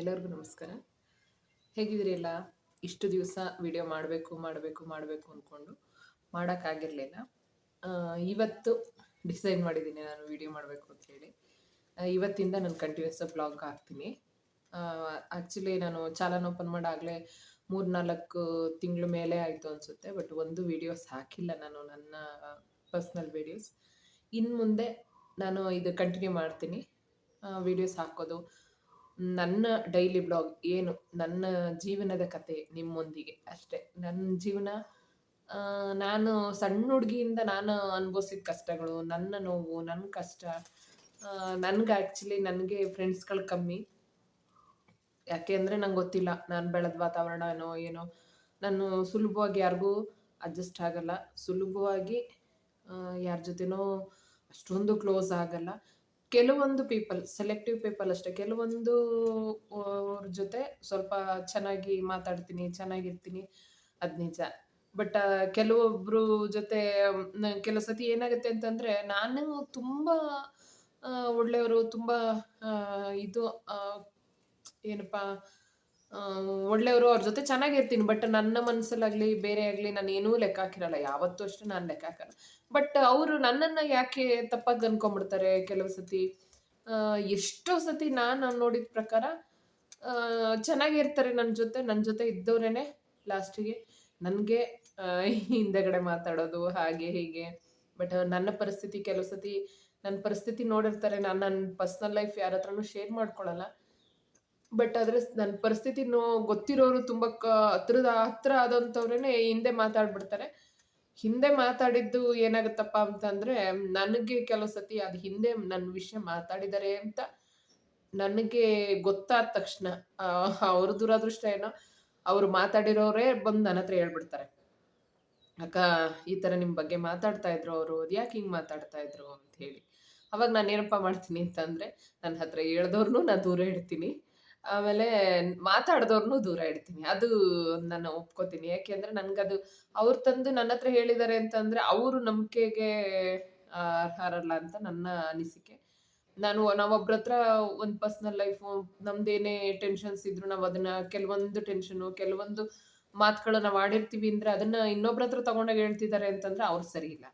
ಎಲ್ಲರಿಗೂ ನಮಸ್ಕಾರ. ಹೇಗಿದ್ದೀರಿ ಎಲ್ಲ? ಇಷ್ಟು ದಿವಸ ವಿಡಿಯೋ ಮಾಡಬೇಕು ಮಾಡಬೇಕು ಮಾಡಬೇಕು ಅಂದ್ಕೊಂಡು ಮಾಡೋಕ್ಕಾಗಿರಲಿಲ್ಲ ಇವತ್ತು ಡಿಸೈಡ್ ಮಾಡಿದ್ದೀನಿ ನಾನು ವಿಡಿಯೋ ಮಾಡಬೇಕು ಅಂತೇಳಿ ಇವತ್ತಿಂದ ನಾನು ಕಂಟಿನ್ಯೂಸ್ ಬ್ಲಾಗ್ ಹಾಕ್ತೀನಿ. ಆ್ಯಕ್ಚುಲಿ ನಾನು ಚಾಲನ್ ಓಪನ್ ಮಾಡಾಗಲೇ ಮೂರು ನಾಲ್ಕು ತಿಂಗಳ ಮೇಲೆ ಆಯಿತು ಅನಿಸುತ್ತೆ ಬಟ್ ಒಂದು ವಿಡಿಯೋಸ್ ಹಾಕಿಲ್ಲ ನಾನು ನನ್ನ ಪರ್ಸ್ನಲ್ ವಿಡಿಯೋಸ್ ಇನ್ನು ಮುಂದೆ ನಾನು ಇದು ಕಂಟಿನ್ಯೂ ಮಾಡ್ತೀನಿ. ವಿಡಿಯೋಸ್ ಹಾಕೋದು ನನ್ನ ಡೈಲಿ ಬ್ಲಾಗ್ ಏನು? ನನ್ನ ಜೀವನದ ಕತೆ ನಿಮ್ಮೊಂದಿಗೆ ಅಷ್ಟೇ. ನನ್ನ ಜೀವನ ನಾನು ಸಣ್ಣ ಹುಡುಗಿಯಿಂದ ನಾನು ಅನುಭವಿಸಿದ ಕಷ್ಟಗಳು, ನನ್ನ ನೋವು ನನ್ನ ಕಷ್ಟ ನನಗೆ ಆ್ಯಕ್ಚುಲಿ ನನಗೆ ಫ್ರೆಂಡ್ಸ್ಗಳು ಕಮ್ಮಿ. ಯಾಕೆ ಅಂದರೆ ನಂಗೆ ಗೊತ್ತಿಲ್ಲ. ನಾನು ಬೆಳೆದ ವಾತಾವರಣ ಏನೋ ಏನೋ. ನಾನು ಸುಲಭವಾಗಿ ಯಾರಿಗೂ ಅಡ್ಜಸ್ಟ್ ಆಗಲ್ಲ. ಸುಲಭವಾಗಿ ಯಾರ ಜೊತೆನೋ ಅಷ್ಟೊಂದು ಕ್ಲೋಸ್ ಆಗಲ್ಲ. ಕೆಲವೊಂದು ಪೀಪಲ್ ಸೆಲೆಕ್ಟಿವ್ ಪೀಪಲ್ ಅಷ್ಟೇ. ಕೆಲವೊಂದು ಅವ್ರ ಜೊತೆ ಸ್ವಲ್ಪ ಚೆನ್ನಾಗಿ ಮಾತಾಡ್ತೀನಿ, ಚೆನ್ನಾಗಿರ್ತೀನಿ. ಅದು ನಿಜ. ಬಟ್ ಕೆಲವೊಬ್ರು ಜೊತೆ ಕೆಲವು ಸತಿ ಏನಾಗುತ್ತೆ ಅಂತಂದ್ರೆ, ನಾನು ತುಂಬಾ ಒಳ್ಳೆಯವರು, ತುಂಬಾ ಇದು ಏನಪ್ಪ ಒಳ್ಳೆಯವರು, ಅವ್ರ ಜೊತೆ ಚೆನ್ನಾಗಿರ್ತೀನಿ. ಬಟ್ ನನ್ನ ಮನಸ್ಸಲ್ಲಾಗ್ಲಿ ಬೇರೆ ಆಗಲಿ, ನಾನು ಏನೂ ಲೆಕ್ಕ ಹಾಕಿರಲ್ಲ. ಯಾವತ್ತೂ ಅಷ್ಟೇ ನಾನು ಲೆಕ್ಕ ಹಾಕಲ್ಲ. ಬಟ್ ಅವರು ನನ್ನನ್ನು ಯಾಕೆ ತಪ್ಪಾಗಿ ಅನ್ಕೊಂಡ್ಬಿಡ್ತಾರೆ ಕೆಲವು ಸತಿ? ಎಷ್ಟೋ ಸತಿ ನಾನು ನೋಡಿದ ಪ್ರಕಾರ ಚೆನ್ನಾಗಿರ್ತಾರೆ ನನ್ನ ಜೊತೆ ನನ್ನ ಜೊತೆ ಇದ್ದವರೇನೆ ಲಾಸ್ಟಿಗೆ. ನನಗೆ ಹಿಂದೆಗಡೆ ಮಾತಾಡೋದು, ಹಾಗೆ ಹೀಗೆ. ಬಟ್ ನನ್ನ ಪರಿಸ್ಥಿತಿ ಕೆಲವು ಸತಿ ನನ್ನ ಪರಿಸ್ಥಿತಿ ನೋಡಿರ್ತಾರೆ, ನಾನು ನನ್ನ ಪರ್ಸ್ನಲ್ ಲೈಫ್ ಯಾರ ಹತ್ರನೂ ಶೇರ್ ಮಾಡ್ಕೊಳಲ್ಲ. ಬಟ್ ಆದರೆ ನನ್ನ ಪರಿಸ್ಥಿತಿ ನೋ ಗೊತ್ತಿರೋರು ತುಂಬ ಕ, ಹತ್ರದ ಹತ್ರ ಆದಂಥವ್ರೇ ಹಿಂದೆ ಮಾತಾಡ್ಬಿಡ್ತಾರೆ. ಹಿಂದೆ ಮಾತಾಡಿದ್ದು ಏನಾಗುತ್ತಪ್ಪ ಅಂತಂದ್ರೆ, ನನಗೆ ಕೆಲವು ಸತಿ ಅದು ಹಿಂದೆ ನನ್ನ ವಿಷಯ ಮಾತಾಡಿದ್ದಾರೆ ಅಂತ ನನಗೆ ಗೊತ್ತಾದ ತಕ್ಷಣ ಅವ್ರ ದುರಾದೃಷ್ಟ ಏನೋ, ಅವ್ರು ಮಾತಾಡಿರೋರೇ ಬಂದು ನನ್ನ ಹತ್ರ ಹೇಳ್ಬಿಡ್ತಾರೆ. ಅಕ್ಕ, ಈ ತರ ನಿಮ್ಮ ಬಗ್ಗೆ ಮಾತಾಡ್ತಾ ಇದ್ರು ಅವರು ಅದ್ಯಾಕೆ ಹಿಂಗ್ ಮಾತಾಡ್ತಾ ಇದ್ರು? ಅಂತ ಹೇಳಿ. ಅವಾಗ ನಾನು ಏನಪ್ಪ ಮಾಡ್ತೀನಿ ಅಂತಂದ್ರೆ ನನ್ನ ಹತ್ರ ಹೇಳ್ದವ್ರನ್ನೂ ನಾನು ದೂರ ಇಡ್ತೀನಿ. ಆಮೇಲೆ ಮಾತಾಡ್ದವ್ರನ್ನೂ ದೂರ ಇಡ್ತೀನಿ. ಅದು ನಾನು ಒಪ್ಕೋತೀನಿ. ಯಾಕೆಂದ್ರೆ ನನಗದು ಅವ್ರು ತಂದು ನನ್ನ ಹತ್ರ ಹೇಳಿದ್ದಾರೆ ಅಂತಂದರೆ ಅವರು ನಂಬಿಕೆಗೆ ಅರ್ಹರಲ್ಲ ಅಂತ ನನ್ನ ಅನಿಸಿಕೆ. ನಾನು ನಾವೊಬ್ರ ಹತ್ರ ಒಂದು ಪರ್ಸ್ನಲ್ ಲೈಫು ನಮ್ದೇನೇ ಟೆನ್ಷನ್ಸ್ ಇದ್ರು ನಾವು ಅದನ್ನ ಕೆಲವೊಂದು ಟೆನ್ಷನು ಕೆಲವೊಂದು ಮಾತುಗಳು ನಾವು ಆಡಿರ್ತೀವಿ ಅಂದ್ರೆ ಅದನ್ನ ಇನ್ನೊಬ್ರ ಹತ್ರ ತಗೊಂಡಾಗ ಹೇಳ್ತಿದ್ದಾರೆ ಅಂತಂದ್ರೆ ಅವ್ರು ಸರಿ ಇಲ್ಲ.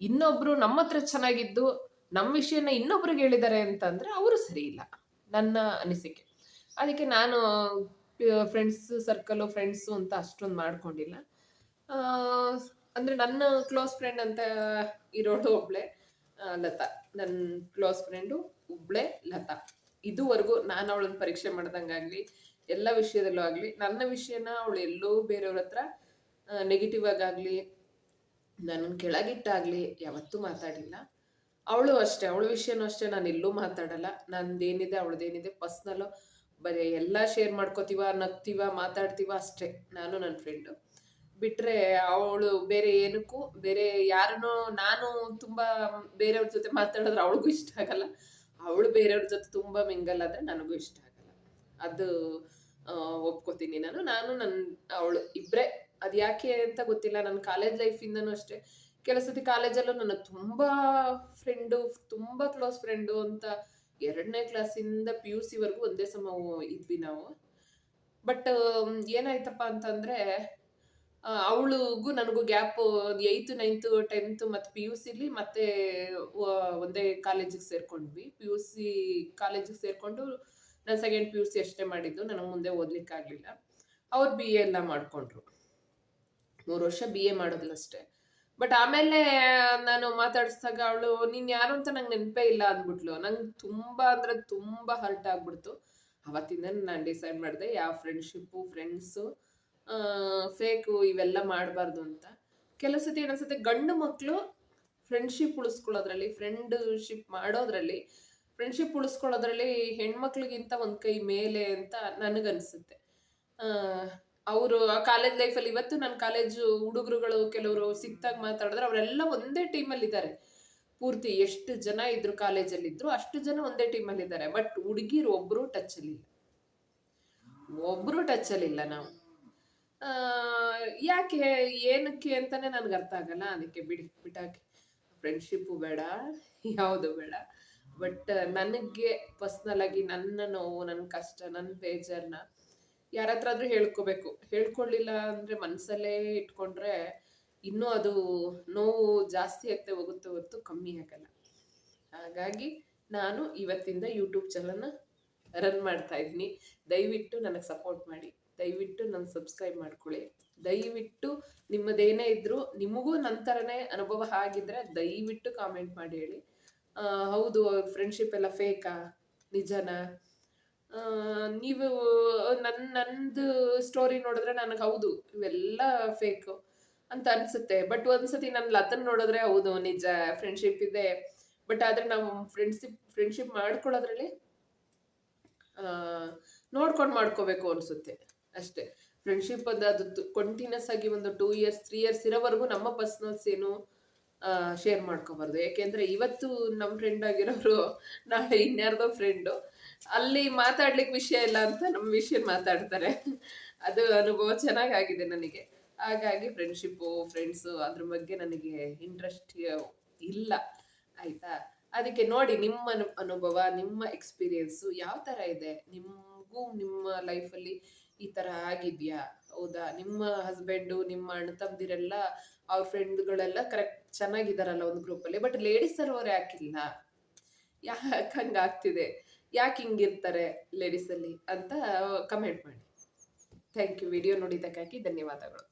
ಇನ್ನೊಬ್ರು ನಮ್ಮ ಹತ್ರ ಚೆನ್ನಾಗಿದ್ದು ನಮ್ಮ ವಿಷಯನ ಇನ್ನೊಬ್ರಿಗೆ ಹೇಳಿದ್ದಾರೆ ಅಂತಂದ್ರೆ ಅವರು ಸರಿ ಇಲ್ಲ. ನನ್ನ ಅನಿಸಿಕೆ. ಅದಕ್ಕೆ ನಾನು ಫ್ರೆಂಡ್ಸ್ ಸರ್ಕಲು ಫ್ರೆಂಡ್ಸು ಅಂತ ಅಷ್ಟೊಂದು ಮಾಡ್ಕೊಂಡಿಲ್ಲ. ಅಂದರೆ ನನ್ನ ಕ್ಲೋಸ್ ಫ್ರೆಂಡ್ ಅಂತ ಇರೋದು ಒಬ್ಳೆ ಲತಾ. ನನ್ನ ಕ್ಲೋಸ್ ಫ್ರೆಂಡು ಒಬ್ಳೆ ಲತಾ. ಇದುವರೆಗೂ ನಾನು ಅವಳನ್ನ ಪರೀಕ್ಷೆ ಮಾಡ್ದಂಗಾಗಲಿ ಎಲ್ಲ ವಿಷಯದಲ್ಲೂ ಆಗಲಿ, ನನ್ನ ವಿಷಯನ ಅವಳು ಎಲ್ಲೋ ಬೇರೆಯವ್ರ ಹತ್ರ ನೆಗೆಟಿವ್ ಆಗಾಗಲಿ ನನ್ನನ್ನು ಕೆಳಗಿಟ್ಟಾಗಲಿ, ಯಾವತ್ತೂ ಮಾತಾಡಿಲ್ಲ. ಅವಳು ಅಷ್ಟೇ, ಅವಳ ವಿಷಯನೂ ಅಷ್ಟೇ, ನಾನು ಎಲ್ಲೂ ಮಾತಾಡಲ್ಲ. ನಂದೇನಿದೆ, ಅವಳದೇನಿದೆ ಪರ್ಸ್ನಲ್ಲು ಬರೀ ಎಲ್ಲ ಶೇರ್ ಮಾಡ್ಕೋತೀವ, ನಗ್ತೀವ, ಮಾತಾಡ್ತೀವ ಅಷ್ಟೇ, ನಾನು ನನ್ನ ಫ್ರೆಂಡು ಬಿಟ್ಟರೆ ಅವಳು ಬೇರೆ ಏನಕ್ಕೂ, ಬೇರೆ ಯಾರನ್ನೋ ನಾನು ತುಂಬ ಬೇರೆಯವ್ರ ಜೊತೆ ಮಾತಾಡಿದ್ರೆ ಅವಳಿಗೂ ಇಷ್ಟ ಆಗಲ್ಲ. ಅವಳು ಬೇರೆಯವ್ರ ಜೊತೆ ತುಂಬ ಮಿಂಗಲ್ ಆದರೆ ನನಗೂ ಇಷ್ಟ ಆಗಲ್ಲ. ಅದು ಒಪ್ಕೋತೀನಿ ನಾನು. ನಾನು ನನ್ನ ಅವಳು ಇಬ್ಬರೇ ಅದು ಯಾಕೆ ಅಂತ ಗೊತ್ತಿಲ್ಲ. ನನ್ನ ಕಾಲೇಜ್ ಲೈಫಿಂದನೂ ಅಷ್ಟೇ. ಕೆಲವು ಸತಿ ಕಾಲೇಜಲ್ಲೂ ನನ್ನ ತುಂಬ ಫ್ರೆಂಡು ತುಂಬ ಕ್ಲೋಸ್ ಫ್ರೆಂಡು ಅಂತ ಎರಡನೇ ಕ್ಲಾಸಿಂದ ಪಿ ಯು ಸಿವರೆಗೂ ಒಂದೇ ಸಮ ಇದ್ವಿ ನಾವು. ಬಟ್ ಏನಾಯ್ತಪ್ಪ ಅಂತಂದರೆ ಅವಳಿಗೂ ನನಗೂ ಗ್ಯಾಪ್ ಏಯ್ತು ನೈನ್ತು ಟೆಂತ್ ಮತ್ತು ಪಿ ಯು ಸಿಲಿ ಮತ್ತೆ ಒಂದೇ ಕಾಲೇಜಿಗೆ ಸೇರ್ಕೊಂಡ್ವಿ. ಪಿ ಯು ಸಿ ಕಾಲೇಜಿಗೆ ಸೇರಿಕೊಂಡು ನಾನು ಸೆಕೆಂಡ್ ಪಿ ಯು ಸಿ ಅಷ್ಟೇ ಮಾಡಿದ್ದು, ನನಗೆ ಮುಂದೆ ಓದ್ಲಿಕ್ಕಾಗಲಿಲ್ಲ. ಅವ್ರು ಬಿ ಎ ಎಲ್ಲ ಮಾಡಿಕೊಂಡ್ರು. ಮೂರು ವರ್ಷ ಬಿ ಎ ಮಾಡೋದಿಲ್ಲ ಅಷ್ಟೇ. ಬಟ್ ಆಮೇಲೆ ನಾನು ಮಾತಾಡಿಸಿದಾಗ ಅವಳು, ನೀನ್ ಯಾರು ಅಂತ ನಂಗೆ ನೆನಪೇ ಇಲ್ಲ ಅಂದ್ಬಿಟ್ಲು. ನಂಗೆ ತುಂಬಾ ಅಂದ್ರೆ ತುಂಬಾ ಹರ್ಟ್ ಆಗ್ಬಿಡ್ತು. ಅವತ್ತಿಂದ ನಾನು ಡಿಸೈಡ್ ಮಾಡಿದೆ, ಯಾವ ಫ್ರೆಂಡ್ಶಿಪ್ಪು ಫ್ರೆಂಡ್ಸು ಫೇಕು ಇವೆಲ್ಲ ಮಾಡಬಾರ್ದು ಅಂತ. ಕೆಲವು ಸತಿ ಏನನ್ಸುತ್ತೆ, ಗಂಡು ಮಕ್ಕಳು ಫ್ರೆಂಡ್ಶಿಪ್ ಉಳಿಸ್ಕೊಳ್ಳೋದ್ರಲ್ಲಿ ಫ್ರೆಂಡ್ಶಿಪ್ ಮಾಡೋದ್ರಲ್ಲಿ ಫ್ರೆಂಡ್ಶಿಪ್ ಉಳಿಸ್ಕೊಳ್ಳೋದ್ರಲ್ಲಿ ಹೆಣ್ಮಕ್ಳಿಗಿಂತ ಒಂದು ಕೈ ಮೇಲೆ ಅಂತ ನನಗನ್ಸುತ್ತೆ. ಅವರು ಕಾಲೇಜ್ ಲೈಫಲ್ಲಿ ಇವತ್ತು ನನ್ನ ಕಾಲೇಜು ಹುಡುಗರುಗಳು ಕೆಲವರು ಸಿಕ್ತಾಗ ಮಾತಾಡಿದ್ರೆ ಅವರೆಲ್ಲ ಒಂದೇ ಟೀಮಲ್ಲಿ ಇದ್ದಾರೆ. ಪೂರ್ತಿ ಎಷ್ಟು ಜನ ಇದ್ರು ಕಾಲೇಜಲ್ಲಿ ಇದ್ರು ಅಷ್ಟು ಜನ ಒಂದೇ ಟೀಮಲ್ಲಿ ಇದ್ದಾರೆ. ಬಟ್ ಹುಡುಗಿರು ಒಬ್ರು ಟಚ್ ಇಲ್ಲ. ಒಬ್ರು ಟಚಲ್ಲಿ ಇಲ್ಲ ನಾವು. ಯಾಕೆ, ಏನಕ್ಕೆ ಅಂತಾನೆ ನನ್ಗೆ ಅರ್ಥ ಆಗಲ್ಲ. ಅದಕ್ಕೆ ಬಿಡಿ ಬಿಟ್ಟಾಕಿ ಫ್ರೆಂಡ್ಶಿಪ್ಪು ಬೇಡ, ಯಾವುದು ಬೇಡ. ಬಟ್ ನನಗೆ ಪರ್ಸ್ನಲ್ ಆಗಿ ನನ್ನ ನೋವು ನನ್ನ ಕಷ್ಟ ನನ್ನ ಬೇಜಾರನ್ನ ಯಾರ ಹತ್ರ ಆದ್ರೂ ಹೇಳ್ಕೋಬೇಕು. ಹೇಳ್ಕೊಳ್ಳಿಲ್ಲ ಅಂದ್ರೆ ಮನಸ್ಸಲ್ಲೇ ಇಟ್ಕೊಂಡ್ರೆ ಇನ್ನೂ ಅದು ನೋವು ಜಾಸ್ತಿ ಆಗ್ತಾ ಹೋಗುತ್ತೆ ಹೊತ್ತು ಕಮ್ಮಿ ಆಗಲ್ಲ. ಹಾಗಾಗಿ ನಾನು ಇವತ್ತಿಂದ ಯೂಟ್ಯೂಬ್ ಚಾನಲ್ನ ರನ್ ಮಾಡ್ತಾ ಇದ್ದೀನಿ. ದಯವಿಟ್ಟು ನನಗೆ ಸಪೋರ್ಟ್ ಮಾಡಿ. ದಯವಿಟ್ಟು ನನ್ನ ಸಬ್ಸ್ಕ್ರೈಬ್ ಮಾಡ್ಕೊಳ್ಳಿ. ದಯವಿಟ್ಟು ನಿಮ್ಮದೇನೇ ಇದ್ದರೂ ನಿಮಗೂ ನಂತರನೇ ಅನುಭವ ಆಗಿದ್ರೆ ದಯವಿಟ್ಟು ಕಾಮೆಂಟ್ ಮಾಡಿ ಹೇಳಿ. ಹೌದು ಫ್ರೆಂಡ್ಶಿಪ್ ಎಲ್ಲ ಫೇಕಾ ನಿಜನಾ? ನೀವು ನನ್ನ ನಂದು ಸ್ಟೋರಿ ನೋಡಿದ್ರೆ ನನಗೆ ಹೌದು, ಇವೆಲ್ಲ ಫೇಕು ಅಂತ ಅನ್ಸುತ್ತೆ. ಬಟ್ ಒಂದ್ಸತಿ ನನ್ನ ಲತನ್ ನೋಡಿದ್ರೆ ಹೌದು, ನಿಜ ಫ್ರೆಂಡ್ಶಿಪ್ ಇದೆ. ಬಟ್ ಆದ್ರೆ ನಾವು ಫ್ರೆಂಡ್ಶಿಪ್ ಫ್ರೆಂಡ್ಶಿಪ್ ಮಾಡ್ಕೊಳ್ಳೋದ್ರಲ್ಲಿ ನೋಡ್ಕೊಂಡು ಮಾಡ್ಕೋಬೇಕು ಅನ್ಸುತ್ತೆ. ಅಷ್ಟೇ. ಫ್ರೆಂಡ್ಶಿಪ್ ಅದು ಅದು ಕಂಟಿನ್ಯೂಸ್ ಆಗಿ ಒಂದು ಟೂ ಇಯರ್ಸ್ ತ್ರೀ ಇಯರ್ಸ್ ಇರೋವರೆಗೂ ನಮ್ಮ ಪರ್ಸನಲ್ಸ್ ಏನು ಶೇರ್ ಮಾಡ್ಕೋಬಾರ್ದು. ಯಾಕೆಂದ್ರೆ ಇವತ್ತು ನಮ್ಮ ಫ್ರೆಂಡ್ ಆಗಿರೋರು, ನಾಳೆ ಇನ್ಯಾರ್ದೋ ಫ್ರೆಂಡು ಅಲ್ಲಿ ಮಾತಾಡ್ಲಿಕ್ಕೆ ವಿಷಯ ಇಲ್ಲ ಅಂತ ನಮ್ಮ ವಿಷಯ ಮಾತಾಡ್ತಾರೆ. ಅದು ಅನುಭವ ಚೆನ್ನಾಗಾಗಿದೆ ನನಗೆ. ಹಾಗಾಗಿ ಫ್ರೆಂಡ್ಶಿಪ್ಪು ಫ್ರೆಂಡ್ಸು ಅದ್ರ ಬಗ್ಗೆ ನನಗೆ ಇಂಟ್ರೆಸ್ಟ್ ಇಲ್ಲ. ಆಯ್ತಾ? ಅದಕ್ಕೆ ನೋಡಿ ನಿಮ್ಮ ಅನು, ಅನುಭವ, ನಿಮ್ಮ ಎಕ್ಸ್ಪೀರಿಯೆನ್ಸು ಯಾವ ಥರ ಇದೆ? ನಿಮಗೂ ನಿಮ್ಮ ಲೈಫಲ್ಲಿ ಈ ಥರ ಆಗಿದೆಯಾ? ಹೌದಾ? ನಿಮ್ಮ ಹಸ್ಬೆಂಡು ನಿಮ್ಮ ಅಣ್ಣ ತಮ್ಮದಿರೆಲ್ಲ ಅವ್ರ ಫ್ರೆಂಡ್ಗಳೆಲ್ಲ ಕರೆಕ್ಟ್ ಚೆನ್ನಾಗಿದ್ದಾರಲ್ಲ ಒಂದು ಗ್ರೂಪಲ್ಲಿ ಬಟ್ ಲೇಡೀಸ್ ಸರ್ವರ್ ಯಾಕಿಲ್ಲ? ಯಾಕೆ ಹಂಗಾಗ್ತಿದೆ? ಯಾಕೆ ಹಿಂಗಿರ್ತಾರೆ ಲೇಡೀಸಲ್ಲಿ ಅಂತ ಕಮೆಂಟ್ ಮಾಡಿ. ಥ್ಯಾಂಕ್ ಯು ವಿಡಿಯೋ ನೋಡಿದ್ದಕ್ಕಾಗಿ ಧನ್ಯವಾದಗಳು.